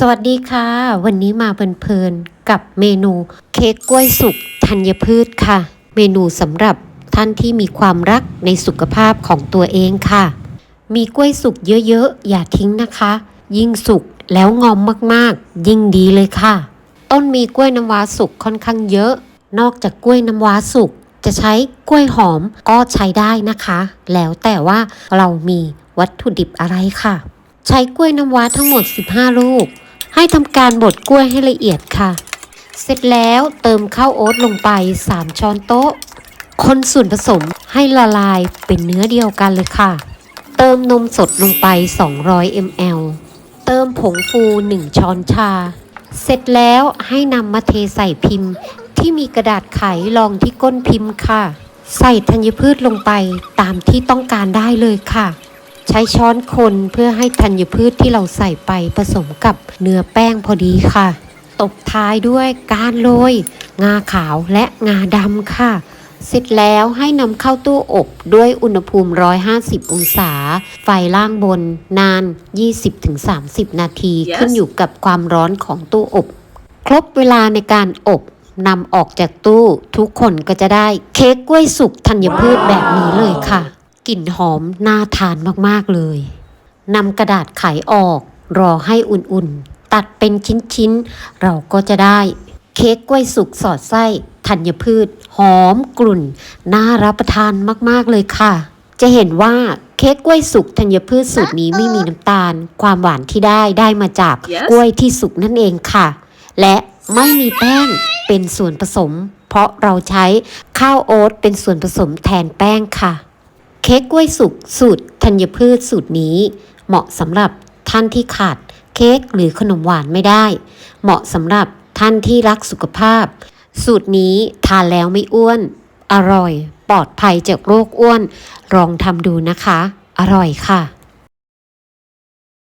สวัสดีค่ะ วันนี้มาเพลินๆกับเมนูเค้กกล้วยสุกธัญพืชค่ะ เมนูสำหรับท่านที่มีความรักในสุขภาพของตัวเองค่ะ มีกล้วยสุกเยอะๆ อย่าทิ้งนะคะ ยิ่งสุกแล้วงอมมากๆ ยิ่งดีเลยค่ะ ต้นมีกล้วยน้ำว้าสุกค่อนข้างเยอะ นอกจากกล้วยน้ำว้าสุกจะใช้กล้วยหอมก็ใช้ได้นะคะ แล้วแต่ว่าเรามีวัตถุดิบอะไรค่ะ ใช้กล้วยน้ำว้าทั้งหมด 15 ลูก ให้ทำการบดกล้วยให้ละเอียดค่ะ เสร็จแล้วเติมข้าวโอ๊ตลงไป 3 ช้อนโต๊ะ คนส่วนผสมให้ละลายเป็นเนื้อเดียวกันเลยค่ะ เติมนมสดลงไป 200 ml เติมผงฟู 1 ช้อนชา เสร็จแล้วให้นำมาเทใส่พิมพ์ ที่มีกระดาษไขรองที่ก้นพิมพ์ค่ะ ใส่ธัญพืชลงไปตามที่ต้องการได้เลยค่ะ ใช้ช้อนคนเพื่อให้ธัญพืชที่เราใส่ไปผสมกับเนื้อแป้งพอดีค่ะ ตบท้ายด้วยการโรยงาขาวและงาดำค่ะ เสร็จแล้วให้นำเข้าตู้อบด้วยอุณหภูมิ 150 องศา ไฟล่างบนนาน 20-30 นาที Yes ขึ้นอยู่กับความร้อนของตู้อบ ครบเวลาในการอบนำออกจากตู้ทุกคนก็จะได้เค้กกล้วยสุกธัญพืชแบบนี้เลยค่ะ กลิ่นหอมน่าทานมากๆเลยนำกระดาษไขออกรอให้อุ่นๆ ตัดเป็นชิ้นๆ เราก็จะได้ เค้กกล้วยสุกสอดไส้ธัญพืช หอมกลุ่น น่ารับประทานมากๆเลยค่ะ จะเห็นว่าเค้กกล้วยสุกธัญพืชสูตรนี้ไม่มีน้ำตาล ความหวานที่ได้ได้มาจาก Yes กล้วยที่สุกนั่นเองค่ะ และไม่มีแป้งเป็นส่วนผสม เพราะเราใช้ข้าวโอ๊ตเป็นส่วนผสมแทนแป้งค่ะเค้กกล้วยสุกสูตรธัญพืชสูตรนี้ เหมาะสำหรับท่านที่ขาดเค้กหรือขนมหวานไม่ได้ เหมาะสำหรับท่านที่รักสุขภาพ สูตรนี้ทานแล้วไม่อ้วน อร่อย ปลอดภัยจากโรคอ้วน ลองทำดูนะคะ อร่อยค่ะ